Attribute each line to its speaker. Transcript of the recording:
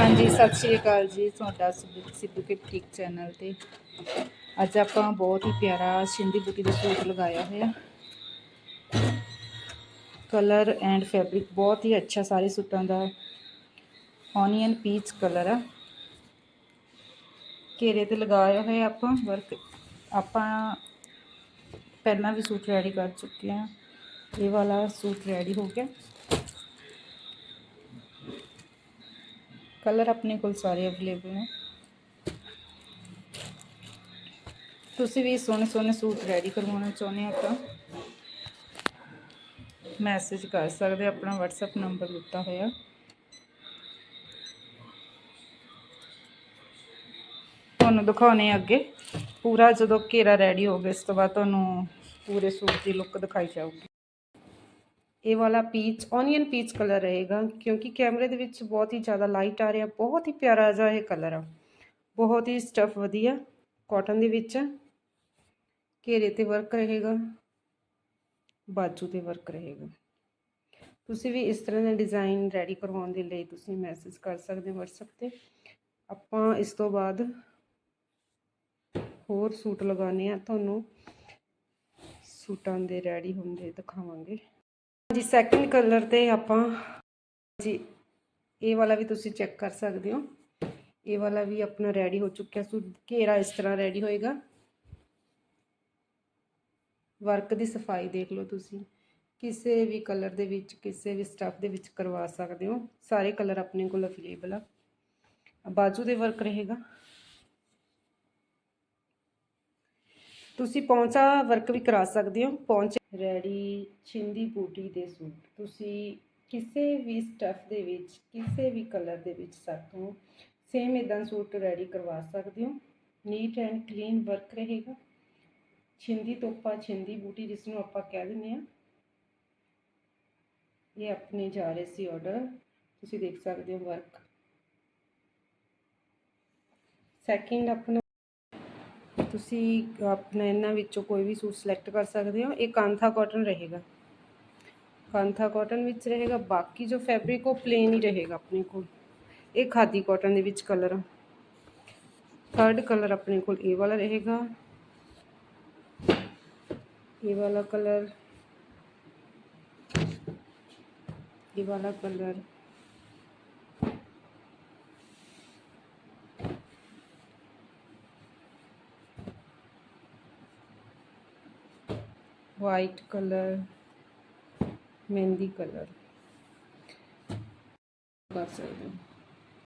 Speaker 1: ਹਾਂਜੀ, ਸਤਿ ਸ਼੍ਰੀ ਅਕਾਲ ਜੀ, ਤੁਹਾਡਾ ਸਿੱਧੂ ਸਿੱਧੂ ਕੇ ਠੀਕ ਚੈਨਲ ਤੇ। ਅੱਜ ਆਪਾਂ ਬਹੁਤ ਹੀ ਪਿਆਰਾ ਸਿੰਧੀ ਬੁਟੀ ਦਾ ਸੂਟ ਲਗਾਇਆ ਹੋਇਆ। ਕਲਰ ਐਂਡ ਫੈਬਰਿਕ ਬਹੁਤ ਹੀ ਅੱਛਾ ਸਾਰੇ ਸੂਟਾਂ ਦਾ। ਔਨੀਅਨ ਪੀਚ ਕਲਰ ਆ। ਘੇਰੇ ਤੇ ਲਗਾਇਆ ਹੋਇਆ ਆਪਾਂ ਵਰਕ ਆਪਾਂ ਪਹਿਲਾਂ ਵੀ ਸੂਟ ਰੈਡੀ ਕਰ ਚੁੱਕੇ ਆ। ਇਹ ਵਾਲਾ ਸੂਟ ਰੈਡੀ ਹੋ ਗਿਆ। ਕਲਰ ਆਪਣੇ ਕੋਲ ਸਾਰੇ ਅਵੇਲੇਬਲ ਨੇ। ਤੁਸੀਂ ਵੀ ਸੋਹਣੇ ਸੋਹਣੇ ਸੂਟ ਰੈਡੀ ਕਰਵਾਉਣਾ ਚਾਹੁੰਦੇ ਹੋ ਤਾਂ ਮੈਸੇਜ ਕਰ ਸਕਦੇ ਆਪਣਾ WhatsApp ਨੰਬਰ ਦਿੱਤਾ ਹੋਇਆ। ਤੁਹਾਨੂੰ ਦਿਖਾਉਣੇ ਅੱਗੇ। ਪੂਰਾ ਜਦੋਂ ਘੇਰਾ ਰੈਡੀ ਹੋ ਗਿਆ ਇਸ ਤੋਂ ਬਾਅਦ ਤੁਹਾਨੂੰ ਪੂਰੇ ਸੂਟ ਦੀ ਲੁੱਕ ਦਿਖਾਈ ਜਾਊਗੀ। ਇਹ ਵਾਲਾ ਪੀਚ ਔਨੀਅਨ ਪੀਚ ਕਲਰ ਰਹੇਗਾ, ਕਿਉਂਕਿ ਕੈਮਰੇ ਦੇ ਵਿੱਚ ਬਹੁਤ ਹੀ ਜ਼ਿਆਦਾ ਲਾਈਟ ਆ ਰਿਹਾ, ਬਹੁਤ ਹੀ ਪਿਆਰਾ ਜਿਹਾ ਇਹ ਕਲਰ ਆ। ਬਹੁਤ ਹੀ ਸਟਫ ਵਧੀਆ ਕਾਟਨ ਦੇ ਵਿੱਚ ਘੇਰੇ ਤੇ ਵਰਕ ਰਹੇਗਾ, ਬਾਜੂ ਤੇ ਵਰਕ ਰਹੇਗਾ। ਤੁਸੀਂ ਵੀ ਇਸ ਤਰ੍ਹਾਂ ਦਾ ਡਿਜ਼ਾਈਨ ਰੈਡੀ ਕਰਵਾਉਣ ਦੇ ਲਈ ਤੁਸੀਂ ਮੈਸੇਜ ਕਰ ਸਕਦੇ ਹੋ WhatsApp ਤੇ। ਆਪਾਂ ਇਸ ਤੋਂ ਬਾਅਦ ਹੋਰ ਸੂਟ ਲਗਾਉਣੇ ਆ ਤੁਹਾਨੂੰ ਸੂਟਾਂ ਦੇ ਰੈਡੀ ਹੁੰਦੇ ਦਿਖਾਵਾਂਗੇ। ਜੀ ਸੈਕਿੰਡ ਕਲਰ ਤੇ ਆਪਾਂ ਜੀ, ਇਹ ਵਾਲਾ ਵੀ ਤੁਸੀਂ ਚੈੱਕ ਕਰ ਸਕਦੇ ਹੋ। ਇਹ ਵਾਲਾ ਵੀ ਆਪਣਾ ਰੈਡੀ ਹੋ ਚੁੱਕਿਆ ਸੂਟ ਘੇਰਾ ਇਸ ਤਰ੍ਹਾਂ ਰੈਡੀ ਹੋਏਗਾ। ਵਰਕ ਦੀ ਸਫ਼ਾਈ ਦੇਖ ਲਓ ਤੁਸੀਂ। ਕਿਸੇ ਵੀ ਕਲਰ ਦੇ ਵਿੱਚ, ਕਿਸੇ ਵੀ ਸਟਫ ਦੇ ਵਿੱਚ ਕਰਵਾ ਸਕਦੇ ਹੋ। ਸਾਰੇ ਕਲਰ ਆਪਣੇ ਕੋਲ ਅਵੇਲੇਬਲ ਆ। ਬਾਜੂ ਦੇ ਵਰਕ ਰਹੇਗਾ। ਤੁਸੀਂ ਪੌਂਚਾ ਵਰਕ ਵੀ ਕਰਾ ਸਕਦੇ ਹੋ। ਪੌਂਚ ਰੈਡੀ ਛਿੰਦੀ ਬੂਟੀ ਦੇ ਸੂਟ। ਤੁਸੀਂ ਕਿਸੇ ਵੀ ਸਟਫ ਦੇ ਵਿੱਚ, ਕਿਸੇ ਵੀ ਕਲਰ ਦੇ ਵਿੱਚ ਸਾਥੋਂ ਸੇਮ ਇਦਾਂ ਸੂਟ ਰੈਡੀ ਕਰਵਾ ਸਕਦੇ ਹੋ। ਨੀਟ ਐਂਡ ਕਲੀਨ ਵਰਕ ਰਹੇਗਾ। ਛਿੰਦੀ ਤੋਪਾ, ਛਿੰਦੀ ਬੂਟੀ ਜਿਸ ਨੂੰ ਆਪਾਂ ਕਹਿ ਦਿੰਦੇ ਆ ਇਹ ਆਪਣੇ ਜਾ ਰਹੇ ਸੀ ਆਰਡਰ ਤੁਸੀਂ ਦੇਖ ਸਕਦੇ ਹੋ ਵਰਕ ਸੈਕਿੰਡ ਆਪਣਾ ਤੁਸੀਂ ਆਪਣਾ ਇਹਨਾਂ ਵਿੱਚੋਂ ਕੋਈ ਵੀ ਸੂਟ ਸਿਲੈਕਟ ਕਰ ਸਕਦੇ ਹੋ, ਇਹ ਕਾਂਥਾ ਕਾਟਨ ਰਹੇਗਾ। ਕਾਂਥਾ ਕਾਟਨ ਵਿੱਚ ਰਹੇਗਾ, ਬਾਕੀ ਜੋ ਫੈਬਰਿਕ ਉਹ ਪਲੇਨ ਹੀ ਰਹੇਗਾ ਆਪਣੇ ਕੋਲ। ਇਹ ਖਾਦੀ ਕਾਟਨ ਦੇ ਵਿੱਚ ਕਲਰ ਆ। ਥਰਡ ਕਲਰ ਆਪਣੇ ਕੋਲ ਇਹ ਵਾਲਾ ਰਹੇਗਾ। ਇਹ ਵਾਲਾ ਕਲਰ ਇਹ ਵਾਲਾ colour white colour mehndi colour ਕਰ ਸਕਦੇ ਹੋ